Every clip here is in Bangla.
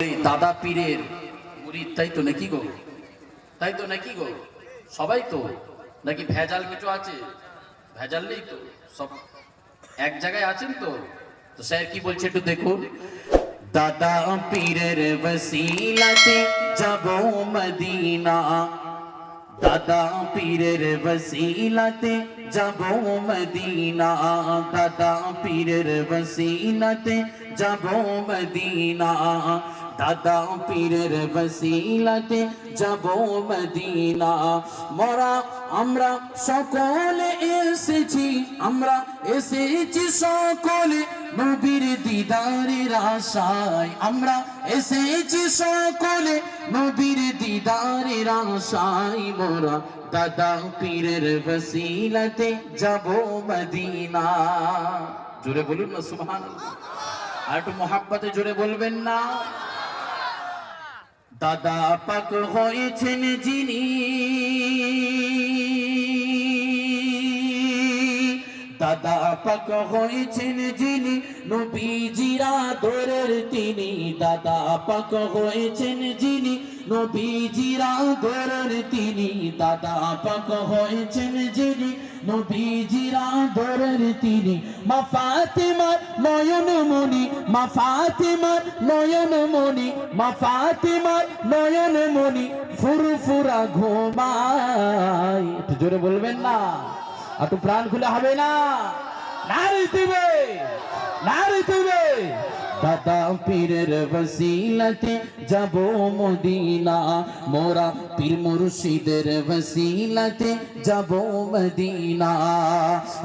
দাদা পীরের মুরিদ তাই তো নাকি গো? তাই তো নাকি গো? সবাই তো? নাকি ভেজাল কিছু আছে? ভেজাল নেই তো? সব এক জায়গায় আছেন তো? তো স্যার কি বলছে একটু দেখুন। দাদা পীরের বসিলাতে যাব মদিনা। दादा पीर वसीलाते, जबो मदीना, दादा पीर वसीलाते, जबो मदीना, दादा पीर वसीलाते, जबो मदीना। मरा अमरा सकोले এসেছি, আমরা এসেছি সকলে নবীর দিদারের আশায়। আমরা এসেছি সকলে নবীর দিদারের আশায়। মোরা দাদা পীরের বসিলাতে যাব মদিনা। জোরে বলুন না সুহান আর একটু মহাব্বতে জোরে বলবেন না। দাদা পাক হয়েছেন যিনি দাদা পাক হয়েছেন যিনি, নবীজিরা দরের তিনি। দাদা পাক হয়েছেন যিনি, নবীজিরা দরের তিনি। দাদা পাক হয়েছেন যিনি, নবীজিরা দরের তিনি। মা ফাতিমার নয়ন মনি মা ফাতিমার নয়ন মনি মা ফাতিমার নয়ন মনি ফুরফুরা ঘুমায়। জোরে বলবেন না? একটু প্রাণ খুলে হবে না। নারী দিবে নারী দিবে। দাদা পীরের বসিলাতে যাব মদিনা। মোরা পীর মুর্শিদের বসিলাতে যাব মদিনা।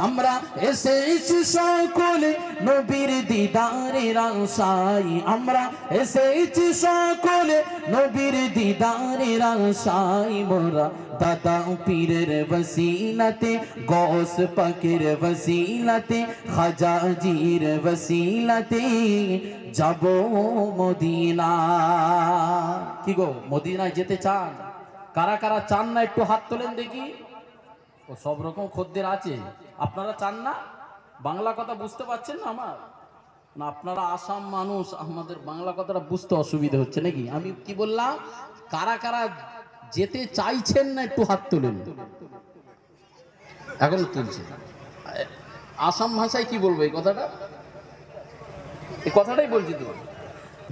আমরা এসেছি সকলে নবীর দিদারের আশাই আমরা এসেছি সকলে নবীর দিদারের আশাই মোরা দাদা পীরের বসিলাতে গস পাকের বসিলাতে খাজাজির বসিলাতে যাব মদিনা। কি গো, মদিনায় যেতে চান? কারা কারা চান না একটু হাত তোলেন দেখি? ও, সব রকম খদ্দের আছে। আপনারা চান না? বাংলা কথা বুঝতে পারছেন না আমার? না, আপনারা আসাম মানুষ, আমাদের বাংলা কথাটা বুঝতে অসুবিধা হচ্ছে নাকি? আমি কি বললাম, কারা কারা যেতে চাইছেন না একটু হাত তোলেন। এখন তুলছে। আসাম ভাষায় কি বলব এই কথাটা? এই কথাটাই বলছি তো।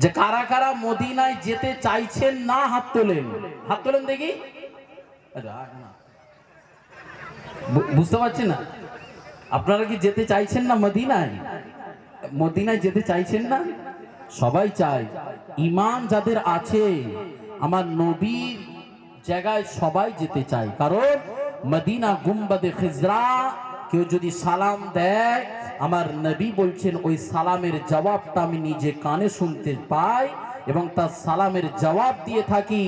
যে কারা কারা মদিনায় যেতে চাইছেন না, হাত তোলেন। হাত তোলেন দেখি। বুঝতে পারছেন না? আপনারা কি যেতে চাইছেন না মদিনায়? মদিনায় যেতে চাইছেন না? সবাই চায় ইমান যাদের আছে, আমার নবীর জায়গায় সবাই যেতে চায়। কারণ মদিনা গুম্বাদে খিজরা কেউ যদি সালাম দেয়, আমার নবী বলছেন, ওই সালামের জবাবটা আমি নিজে কানে শুনতে পাই এবং তার সালামের জবাব দিয়ে থাকি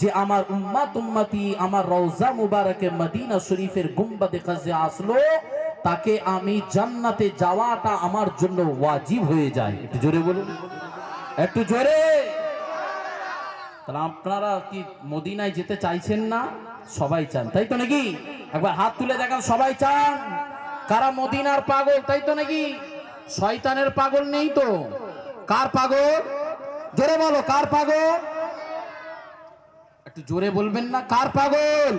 যে আমার উম্মাত উম্মতি আমার রওজা মুবারকে মদিনা শরীফের গুম্বাদে খাজে আসলো, তাকে আমি জান্নাতে যাওয়াটা আমার জন্য ওয়াজিব হয়ে যায়। একটু জোরে বলুন। একটু জোরে। তাহলে আপনারা কি মদিনায় যেতে চাইছেন না? সবাই চান, তাই তো নাকি? একবার হাত তুলে দেখান, সবাই চান। কারা মদিনার পাগল, তাই তো নাকি? শয়তানের পাগল নেই তো। কার পাগল? জোরে বলো, কার পাগল? একটু জোরে বলবেন না, কার পাগল?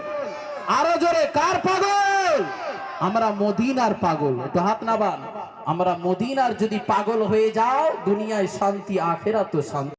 আরও জোরে, কার পাগল? আমরা মদিনার পাগল, একটু হাত নাবান। আমরা মদিনার যদি পাগল হয়ে যাও, দুনিয়ায় শান্তি আখেরা তো শান্তি।